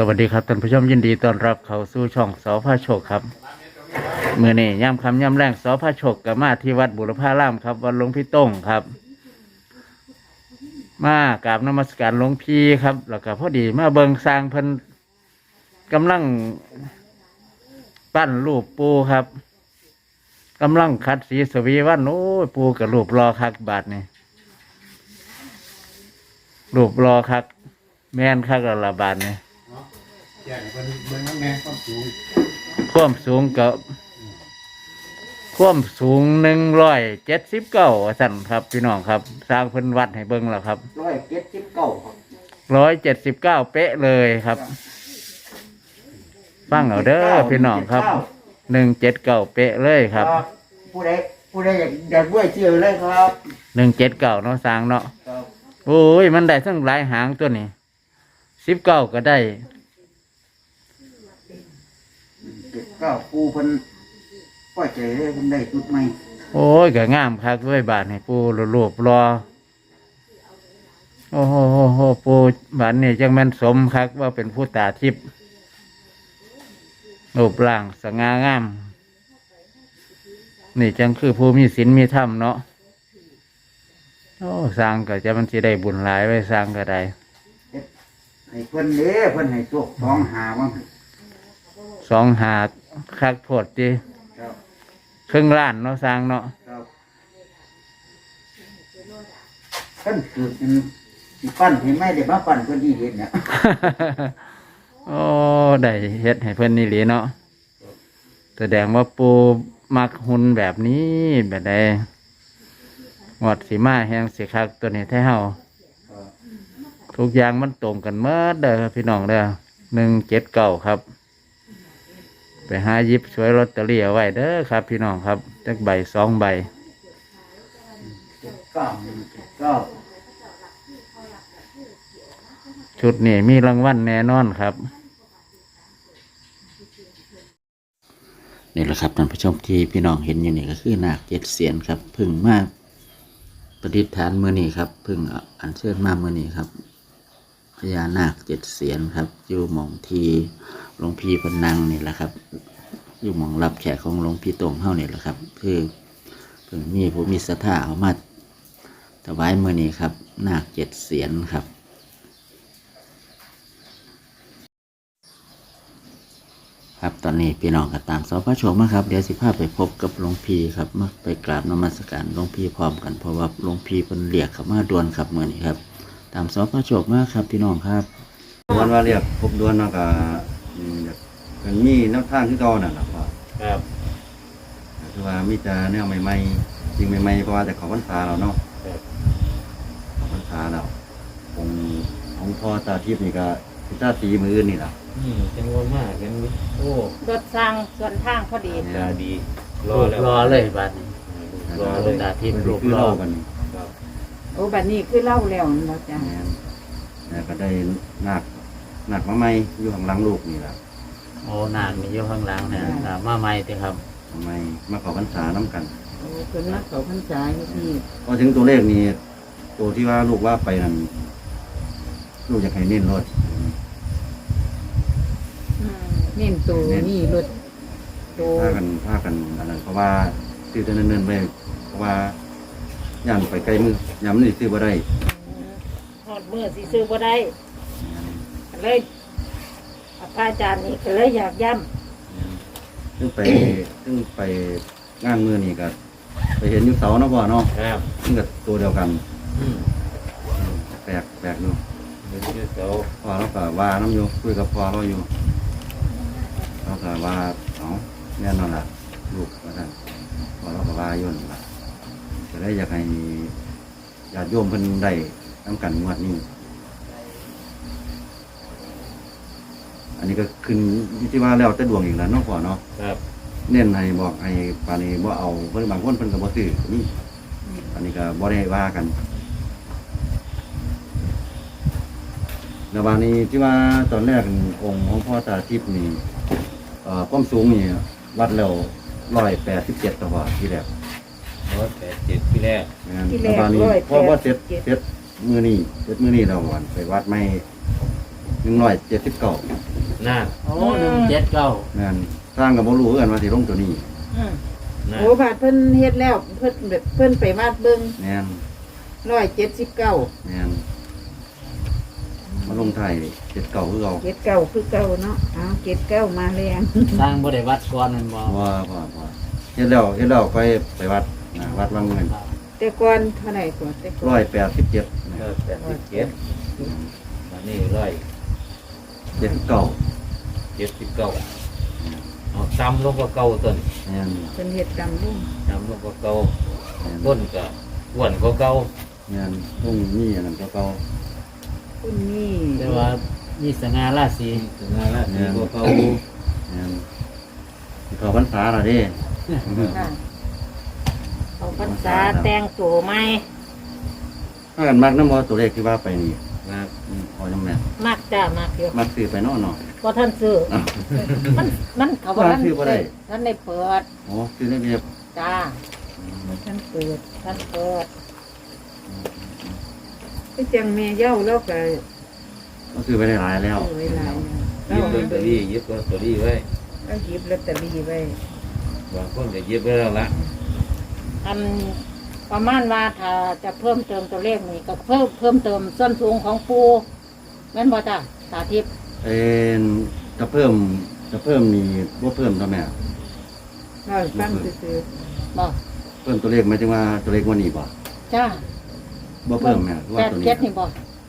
สวัสดีครับท่านผู้ชมยินดีต้อนรับเข้าสู่ช่องสอพระโชคครับเมื่อนี้ย่ำคำย่ำแรงสอพระโชคกับมาที่วัดบุรพารามครับวัดหลวงพี่ต้งครับ มากราบนมัสการหลวงพี่ครับ แล้วก็พอดีมาเบิงสร้างเพิ่นกำลังปั้นรูปปูครับกำลังคัดสีสวีวันโอ้ยปูกับรูปรอคักบาทนี่รูปรอคัก แม่นคักแล้วละบาทนี่ จ้งเพิ่นเบิ่งน้ำแน่ความสูงความสูงกับความสูงหนึ่งร้อยเจ็ดสิบเก้าสั่นครับพี่น้องครับ สร้างเพิ่นวัดให้เบิ้งแล้วครับร้อยเจ็ดสิบเก้าครับร้อยเจ็ดสิบเก้าเป๊ะเลยครับฟังเอาเด้อพี่น้องครับหนึ่งเจ็ดเก้าเป๊ะเลยครับผู้ใดผู้ใดอยากอยากด้วยชื่อเลยครับหนึ่งเจ็ดเก้าเนาะสร้างเนาะครับโอ้ยมันได้ทั้งหลายหางตัวนี้สิบเก้าก็ได้ เจ็ดเก้าปูเพิ่นปล่อยใจเลยเพิ่นได้จุดใหม่โอ้ยก็งามคักด้วยบาทให้ปูรูปรอ โอ้โหโหโหปูบาทนี่จังแม่นสมคักว่าเป็นผู้ตาทิพย์รูปร่างสง่างาม นี่จังคือผู้มีศีลมีธรรมเนาะโอ้สร้างก็จะมันสิได้บุญหลายไว้สร้างก็ได้ให้เพิ่นเด้เพิ่นให้โชคสองหาว่าหั่น สองหาคักโพดดีครับครึ่งล้านเนาะสร้างเนาะครับเพิ่นเกิดเป็นสิปั้นเห็นไหมเดี๋ยวมาปั้นเพิ่นดีเด็ดเนี่ยโอ้ได้เฮ็ดให้เพื่อนนี่หลีเนาะแสดงว่าปูมักหุ่นแบบนี้แบบใดหมดสีมาแหงสีคักตัวนี้แท้เฮาครับทุกอย่างมันตรงกันเมื่อเด้อพี่น้องเด้อหนึ่งเจ็ดเก้าครับ ไปหาหยิบสวยลอตเตอรี่เอาไว้เด้อครับ พี่น้องครับจักใบสองใบเจ็ดเก้าหนึ่งเจ็ดเก้าชุดนี้มีรางวัลแน่นอนครับ นี่แหละครับท่านผู้ชมที่พี่น้องเห็นอยู่นี่ก็คือนาคเจ็ดเสียนครับ พึ่งมากประดิษฐานมือนี้ครับ พึ่งอัญเชิญมามือนี้ครับ พญานาคเจ็ดเสียนครับ อยู่หมองทีหลวงพี่พนนังนี่แหละครับ อยู่หมองรับแขกของหลวงพี่ตรงเฮานี่แหละครับ คือเพิ่งมีผู้มีศรัทธาเอามาถวายมือนี้ครับ นาคเจ็ดเสียนครับครับตอนนี้พี่น้องก็ตามสพระโชคมาครับ เดี๋ยวสิพาไปพบกับหลวงพี่ครับมาไปกราบนมัสการหลวงพี่พร้อมกันเพราะว่าหลวงพี่เป็นเรียกเขามาด่วนครับเมื่อนี้ครับ ตามสพระโชคมาครับพี่น้องครับวันว่าเรียกครบดวนเนาะก็อืมแบบเป็นมีแนวทางที่เก่านั่นแหละพ่อครับคือว่ามีแต่แนวใหม่ๆจริงใหม่ๆเพราะว่าแต่เของพรรษาเราเนาะเของพรรษาเราองค์ของพ่อตาทิพย์นี่ก็พิตาสีมืออื่นนี่แหละนี่จังว่ามากกันโอ้รถสร้างส่วนทางพอดีเนี่ยดีรอรอเลยบัดนี้รอเลยตาทิพย์รูปคือรอเล่ากันนี่ โอ้บัดนี้คือเล่าแล้วเนาะจ้ะเนี่ยแล้วก็ได้หนักหนักมาใหม่อยู่ข้างหลังลูกนี่แหละโอ้นานมีอยู่ข้างหลังเนี่ยตามมาใหม่ติครับทำไมมาเขอพรรษาน้กัน โอ้เพิ่นมาเขาพรรษาอยู่ที่พอถึงตัวเลขนี้ตัวที่ว่าลูกว่าไปนั่นลูกจะให้เน้นรถอืมเน้นตัวนี่รถตัวพากันพากันอันนั้นเพราะว่าซื้อแต่เนิ่นๆไปเพราะว่า ย่านไปไกลมือยามนี่ซื้อบ่ได้ฮอดมื้อสิซื้อบ่ได้ก็เลยพระอาจารย์นี่ก็เลยอยากย้ำซึ่งไปซึ่งไปงานมือนี่ก็ไปเห็นอยู่เสาเนาะบ่เนาะครับซึ่งกับตัวเดียวกันอืมแปลกแปลกอยู่เดี๋ยวจะเสาพอเราก็ว่าน้ำอยู่คุยกับพ่อเราอยู่เราก็ว่าเอาแน่นอนล่ะลูกว่าท่านพอเราก็ว่าอยู่นั่นล่ะ จะได้อยากให้ญาติโยมเพิ่นได้น้ำกันงวดนี้ อันนี้ก็ขึ้นอยู่ที่ว่าแล้วแต่ดวงอีกแล้วเนาะพ่อเนาะครับ เน้นให้บอกให้ปานนี้บ่เอาเพิ่นบางคนเพิ่นก็บ่ซื้อก็นี่อันนี้ก็บ่ได้ว่ากันแล้ววันนี้ที่ว่าตอนแรกองค์ของพ่อตาทิพย์นี่เอ่อความสูงนี่วัดแล้ว187ตัวที่แรกร้อยแปดเจ็ด ที่แรกงั้นที่แรแล้วกวันนี้ร้อยพ่อว่าเสร็จแปดสิบเจ็ดเสร็จมื้อนี้เสร็จมื้อนี้แล้ววันไปวัดไม่หนึ่งร้อยเจ็ดสิบเก้าน่าโอ้หนึ่งเจ็ดเก้าแม่นสร้างกับบ่รู้คือกันว่าสิลงตัวนี้อืมน่าโอ้บาดเพิ่นเฮ็ดแล้ว เพิ่นแบบเพิ่นไปวาดเบิ่งแม่นร้อยเจ็ดสิบเก้าแม่นมาลงไทายเจ็ดเก้าคือเก่าเจ็ดเก้าคือเก้าเนาะเอาเจ็ดเก้ามาแรงสร้างบ่ได้วัดก่อนแมันบ่ว่าว่าว่าเฮ็ดแล้วเฮ็ดแล้วไปไปวัดนะวัดวังเงิน แต่ก่อนเท่าไหร่ก่อนแต่ก่ร้ออนยแปดสิบเจ็ดเออแปดสิบเจ็ดอันนี้ร้อยเจ็ดสิบเก้าเจ็ดสิบเก้าเอาตำลงก็เก่าต้นแม่นเพิ่นเฮ็ดกรรมลุ่มตำลงก็เก่าแม่นก้นก็อ้วนก็เก่าแม่นลุงนี่อันนั้นก็เก่าคุณนี่แต่ว่ามีสง่าราศีถึงงานละสีก็เก่าแม่นสิเข้าพรรษาและเด้ ค่ะ เอาพรรษาแต่งตัวไหมถ้ากันมักน้ำมอตัวเลขที่ว่าไปนี่นะอืมพอยังแม่นมักจ้ามากอยู่มักซื้อไปเนาะเนาะพอท่านซื้ออ้าว มันมันเขาบอกว่าซื้อบ่ได้ ท่านได้เปิดโอ้ซื้อได้เรียบจ้าท่านเปิดท่านเปิดก็จังแม่เย้าแล้วก็ก็ซื้อไปได้หลายแล้ว เอาไว้หลายหยิบลอตเตอรี่หยิบลอตเตอรี่ไว้แล้วหยิบลอตเตอรี่ไว้บางคนก็หยิบไว้แล้วละ อันประมาณว่าถ้าจะเพิ่มเติมตัวเลขนี่ก็เพิ่มเพิ่มเติมส้นสูงของปูแม่นบ่จ้าสาธิตเอ็นจะเพิ่มจะเพิ่มมีว่าเพิ่มตัวแม่เราให้ฟังซื่อบ่เพิ่มตัวเลขหมายถึงว่าตัวเลขวันนี้บ่จ้าบ่เพิ่มแม่หรือแปว่าดตัวนี้เจ็ดนี่บ่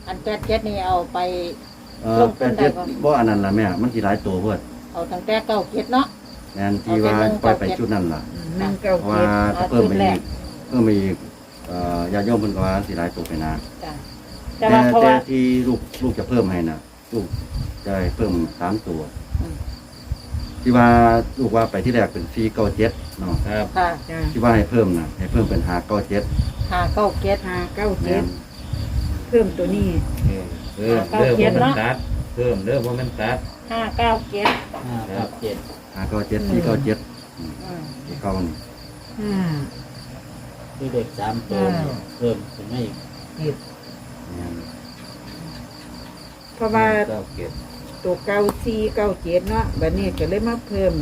อันแปดเจ็ดนี่เอาไป เออแปดเจ็ดบ่อันนั้นล่ะแม่มันสิหลายตัวเพิ่นเอาตั้งแต่เก้าเจ็ดเนาะแม่นที่ว่าปล่อยไปชุดนั้นล่ะๆ หนึ่งเก้าเพราะเจ็ว่าดถ้าเพิ่มไปอีกเพิ่มไปอีกเอ่อญาติโยมเพิ่นก็ว่าสิหลายตัวไปนะจ้าแต่แต่ว่าเพราะแต่ว่า ที่ลูกลูกจะเพิ่มให้น่ะลูกจะให้เพิ่มสามตัว อืม ที่ว่าลูกว่าไปที่แรกเป็น4 9 7เนาะครับ ค่ะจ้าที่ว่าให้เพิ่มน่ะให้เพิ่มเป็น5 9 7หาเก้าเจ็ด ห้าเก้าแม่เจ็ดนเพิ่มตัวนี้เออเริ่มเริ่มว่ามันตัด เพิ่มเริ่มว่ามันตัดห้าเก้าเจ็ด ห้ากับเจ็ด5 9 7 4 9 7อืมที่เก่า นี่ห้า คือเด็กสามตัวเพิ่มขึ้นมาอีกเจ็ดแม่นเพราะว่าเก้าเก็บตัวเก้าสี่เก้าเจ็ดเนาะบัดนี้ก็เลยมาเพิ่ม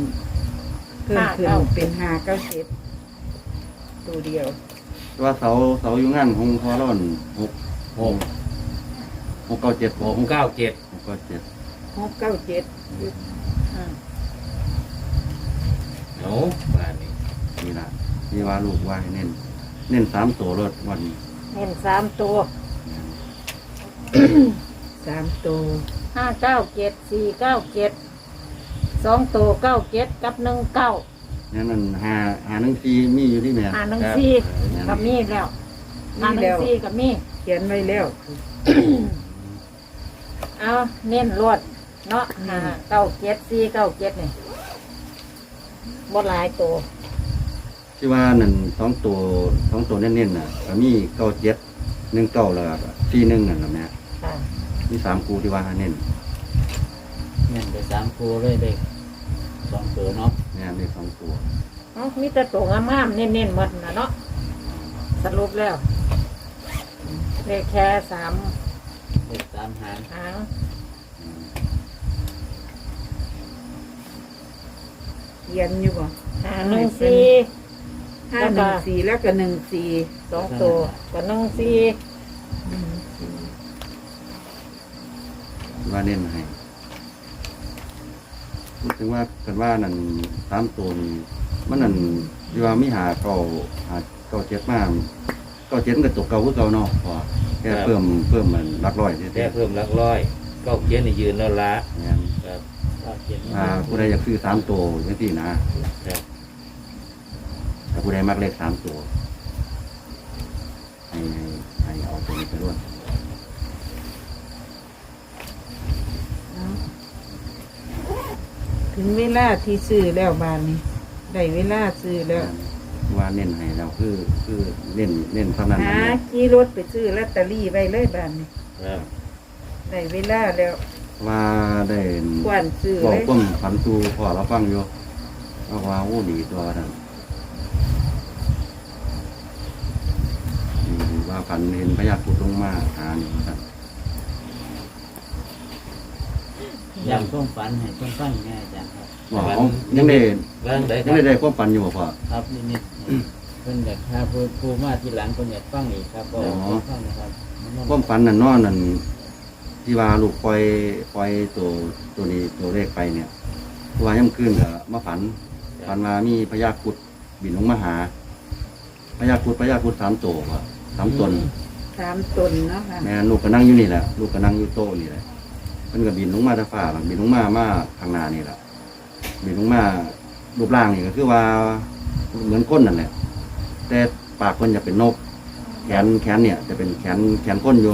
เพิ่มขึ้นเป็นห้าเก้าเจ็ดตัวเดียว แต่ว่าเสาเสาอยู่งานของพอร้อนหกหกหกเก้าเจ็ดหกเก้าเจ็ดหกเก้าเจ็ดหกเก้าเจ็ด อ้บ้านนี้นี่ละนี่ว่าลูกว่าให้เน้น เน้นสามตัวรถวันนี้เห็นสามตัวสามตัวห้าเก้าเจ็ดสี่เก้าเจ็ดสองตัวเก้าเจ็ดกับหนึ่งเก้านั่นนั่นหาหาหนังซีมีอยู่ที่แม่อ่าหนึ่งสี่กับมีแล้วอ่าหนึ่นี่แล้งวสี่กับมีเขียนไว้แล้ว เอาเน้นรวดเนาะห้าเก้าเจ็ดสี่เก้าเจ็ดนี่ บ่หลายตัวที่ว่านั่นสองตัวสองตัวเน้นๆน่ะก็มีเก้าเจ็ดหนึ่งเก้าแล้วก็สี่หนึ่งนั่นนะแม่ค่ะมีสามคูที่ว่าให้เน้นเงินไปสามคู่เลยเด็กสองตัวเนาะแม่มีสองตัวเอามีแต่ตัวงามๆเน้นๆหมดนะเนาะสรุปแล้วเลขแค่สามเด็กสามหางหาง ขียนอยู่บ่หางหนึ่งสี่ห้าหนึ่งสี่แล้วก็หนึ่งสี่สองตัวกับหนึ่งสี่ที่ว่าเน้นให้พูดถึงว่ากันว่านั่นสามตัวนี้มันนั่นที่ว่ามีหาเก้าหาเก้าเจ็ดมาเก้าเจ็ดมันก็ตกเก่าคือเก่าเนาะเพราะว่าแค่เพิ่มเพิ่มมันหลักร้อยเท่แค่เพิ่มหลักร้อยเก้าเจ็ดนี่ยืนแล้วละๆเนี่ยครับเก้าเจ็ด อ่าผู้ใดอยากซื้อสามตัวจังซี่นะครับถ้าผู้ใดมักเลขสามตัวให้ให้ให้เอาตัวนี้ไปร่วมถึงเวลาที่ซื้อแล้วบานนี้ได้เวลาซื้อแล้วว่าเน้นให้แล้วคือคือเน้นเน้นเท่านั้นหานะขี่รถไปซื้อลอตเตอรี่ไว้เลยบานนี้ครับได้เวลาแล้ว ว่าได้กวนซื้อบอกเลยก้มฝันตูพอเราฟังอยู่ว่าว่าโอ้ดีตัวนั้นอืมว่าฝันเห็นพญาครุดลงมาหานี่ครับย้ำความฝันให้เพิ่นฟังแน่อาจารย์ครับบอกเอายังได้ว่างได้คยังรับได้ได้ความฝันอยู่บ่พ่อ ครับนิดๆเพิ่นอยากพาผู้ผู้มาทีหลังเพิ่นอยากฟังอีกครับก็อ๋อ ฟังนะครับความฝันนั่นเนอนนั่น ที่ว่าลูกปล่อยปล่อยตัวตัวนี้ตัวเลขไปเนี่ยเพราะว่าย่ำคืนก็มาฝันฝันว่ามีพญาครุดบินลงมาหาพญาครุดพญาครุดสามตัวว่ะสามตนสามตนเนาะค่ะแม่ลูกก็นั่งอยู่นี่แหละลูกก็นั่งอยู่โต๊ะนี่แหละมันก็บินลงมาจากฟ้าล่ะบินลงมามาทางหนานี่แหละบินลงมารูปร่างนี่ก็คือว่าเหมือนก้นนั่นแหละแต่ปากมันจะเป็นนก แขนแขนเนี่ย จะเป็นแขนแขนก้นอยู่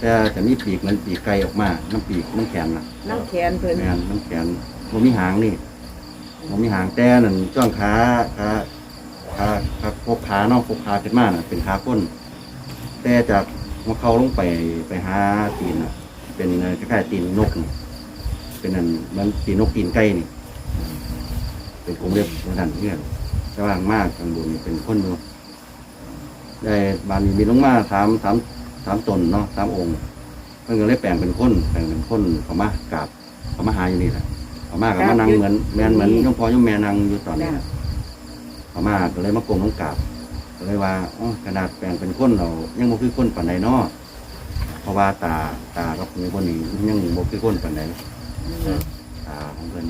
แต่จะมีปีกเหมือนปีกไก่ออกมา น้ำปีกน้ำแขนนะน้ำแขนเพิ่นแม่นน้ำแขนมันมีหางนี่มันมีหางแต่นั่นจ้องขาขาขาขาพกขาเนาะพกขาขึ้นมาน่ะ เป็นขาก้น แต่จากหัวเขาลงไปไปหาตีนน่ะ เป็นเอ่อคล้ายๆตีนนกนี่เป็นนั่นเหมันตีนนกตีนไก่นี่ เป็นกรงเล็บเหมือนกันเนี่ยจะว่างมากข้างบนนี่เป็นคนอยู่ได้บานนี้มีลงมาสามสาม สามตนเนาะสามองค์เพิ่นก็เลยแปลงเป็นคนแปลงเป็นคนเขามากราบเขามาหาอยู่นี่แหละเขามากับมานั่งเหมือนแมนเหมือนยมพ่อยมแม่นั่งอยู่ตอนนี้แหละเขามาก็เลยมากรมต้องกราบก็เลยว่าอ๋อกระดาษแปลงเป็นคนเรายังบ่คือคนปานใดเนาะเพราะว่าตาตากับมีคนนี้ยังบ่คือคนปานใดตาของเพิ่น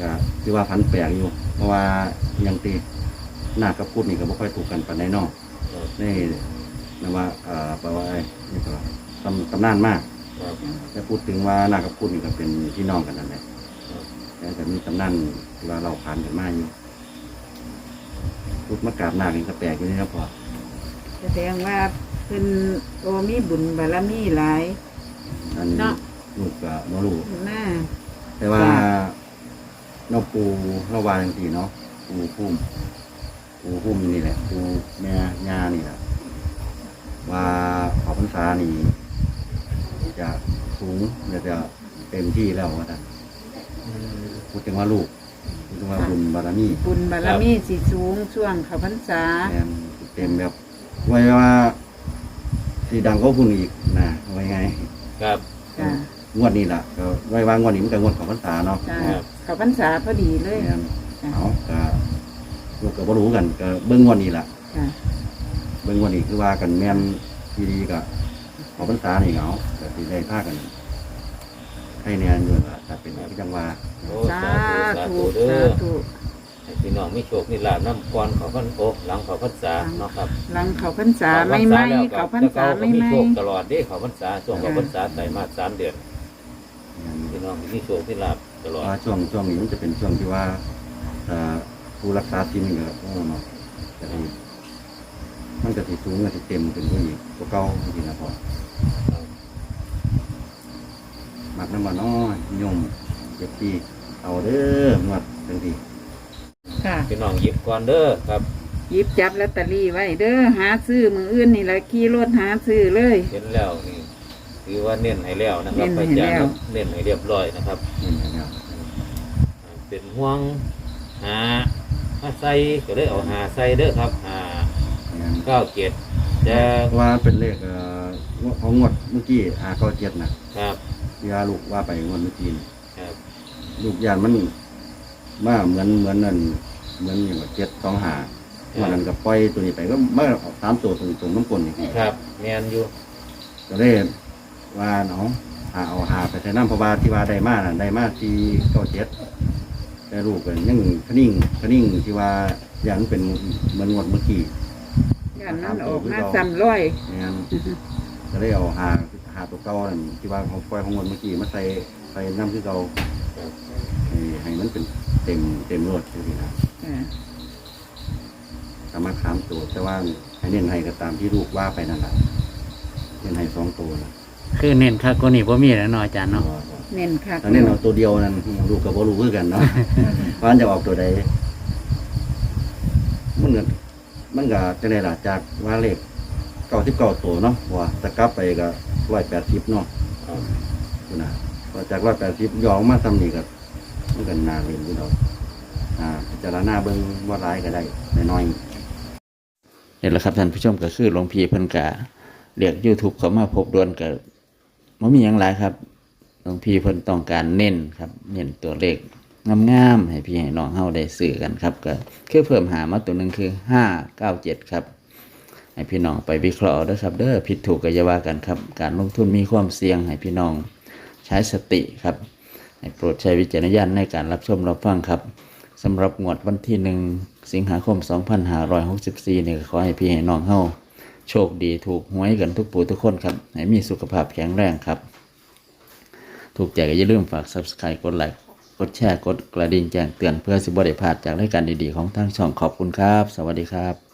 ก็คือว่าพันแปลกอยู่ เพราะว่าอยังตีหน้ากับพูดนี่ก็บ่ค่อยถูกกันปานใดเนาะ นี่นะว่าเอ่อแปลว่าไอ้นี่ก็ตำตำนานมาก ครับแต่พูดถึงว่าหน้ากับพูดนี่ก็เป็นพี่น้องกันนั่นแหละแต่ก็มีตำนานที่ว่าเราผ่านกันมาอยู่พูดมากราบหน้ากันก็แปลกอยู่นี่ครับพ่อแสดงว่าเพิ่นโอมีบุญบารมีหลาย อันเนาะ ลูกก็บ่รู้หน้า แต่ว่าจ้ะเราปูเราวาจังสีเนาะปูพุ่ม ปูพุ่มนี่แหละปูแม่ย่านี่แหละว่าขอพรรษานี่จะสูงจะจะเต็มที่แล้วว่าท่านพูดถึงว่าลูกพูดถึงว่าบุญบารมีบุญบารมีสิสูงช่วงเข้าพรรษาแม่นเต็มแบบไว้ว่าสีดังก็พุ่นอีกนะไว้ไงครับ จ้ะงวดนี้ล่ะก็ไว้ว่างวดนี้มันก็งวดขอพรรษาเนาะจ้ะครับเข้าพรรษาพอดีเลยแม่นจ้ะเอาก็ ลูกก็บ่รู้กันก็เบิ่งงวดนี้ล่ะจ้ะเบิ่งวันนี้คือว่ากันแม่นดีดีๆก็ขอพรรษานี่เหงาแต่สิได้พากันให้แนนอยู่ล่ะถ้าเป็นที่จังหว่าโอ้สาสาธุสาธุธุเด้สาอธุให้พี่น้องมีโชคมีลาภน้ำก่อนเขาพันโอหลังเขาพันษาเนาะครับหลังเข้าพรรษาไม่ไหม แล้วก็เข้าพรรษาไม่มีไหมโชคตลอดเด้เขาพันษาช่วงเขาพันษาไตรมาสสามเดือนพี่น้องมีโชคมีลาภตลอด ว่าช่วงช่วงนี้มันจะเป็นช่วงที่ว่าถ้า ผู้รักษาทีมนี่ก็โอ้เนาะจะสิมันก็สิสูงก็สิเต็มขึ้นกว่าอีกตัวเก่าจริงๆนะพ่อมักน้ำมันน้อยยมเจ็บปีเอาเด้อหมดจังทีค่ะพี่น้องหยิบก่อนเด้อครับหยิบจับลอตเตอรี่ไว้เด้อหาซื้อมืออื่นนี่แหละขี่รถหาซื้อเลย เห็นแล้วนี่คือว่าเน้นให้แล้วนะครับเน้พระนให้อาจารย์แล้ว เน้นให้เรียบร้อยนะครับนี่นะครับเป็นห่วงหา หาใส่ก็เลยเอาหาใส่เด้อครับหาเนี่ยเก้าเจ็ดจะเพราะว่าเป็นเลขเอ่อของงวดเมื่อกี้อาเก้าเจ็ดนะครับที่ว่าลูกว่าไปงวดเมื่อกี้นี่ครับลูกยานมันมาเหมือนเหมือนนั่นเหมือนอย่างว่าเจ็ดสองหาวันนั้นก็ปล่อยตัวนี้ไปก็มาออกสามตัวตรงตรงน้ำกลนนี่ครับแมนอยู่ก็เลยว่าเนาะหาเอาหาไปใส่น้ำเพราะว่าที่ว่าได้มาน่ะได้มาที่เก้าเจ็ด แต่ลูกก็ยังคนิ่งคนิ่งที่ว่าอย่างนั้นเป็นเหมือนงวดเมื่อกี้อย่างนั้นออกมาซ้ำร้อยงั้นก็เลยเอาหาหาตัวเก่านั่นที่ว่าของปล่อยของงวดเมื่อกี้มาใส่ใส่น้ำคือเก่าครับให้ให้มันเป็นเต็มเต็มรถจริงๆนะอ่าสามารถสามตัวแต่ว่าให้เน้นให้ก็ตามที่ลูกว่าไปนั่นแหละเน้นให้สองตัวนะคือเน้นคักกว่านี้บ่มีแล้วเนาะอาจารย์เนาะ เน้นค่ะถ้าเน้นเอาตัวเดียวนั่นลูกกับว่ารู้คือกันเนาะว่ามันจะออกตัวใดมันก็มันก็จะได้ละจากว่าเลขเก้าสิบเก้าตัวเนาะว่าจะกลับไปก็ร้อยแปดสิบเนาะครับคุณนะพอจากร้อยแปดสิบยองมาทำนี่ก็มันก็นาเรียนอยู่ดอกอ่าพิจารณาเบิ่งว่าร้ายก็ได้น้อยๆนี่แหละครับท่านผู้ชมก็คือหลวงพี่เพิ่นกะเรียก YouTube เขามาพบดวนกับมันมีอย่างไรครับ หลวงพี่เพิ่นต้องการเน้นครับเน้นตัวเลขงามๆให้พี่ให้น้องเฮาได้ซื้อกันครับก็คือเพิ่มหามาตัวหนึ่งคือห้าเก้าเจ็ดครับให้พี่น้องไปวิเคราะห์ด้วยครับเด้อผิดถูกก็อย่าว่ากันครับ การลงทุนมีความเสี่ยงให้พี่น้องใช้สติครับให้โปรดใช้วิจารณญาณในการรับชมรับฟังครับสำหรับงวดวันที่หนึ่งสิงหาคม 2564นี่ก็ขอให้พี่ให้น้องเฮาโชคดีถูกหวยกันทุกปู่ทุกคนครับให้มีสุขภาพแข็งแรงครับ ถูกใจก็อย่าลืมฝาก subscribe กดไลค์กดแชร์กดกระดิ่งแจ้งเตือนเพื่อสิบได้พลาดจากรายการดีๆของทางช่องขอบคุณครับ สวัสดีครับ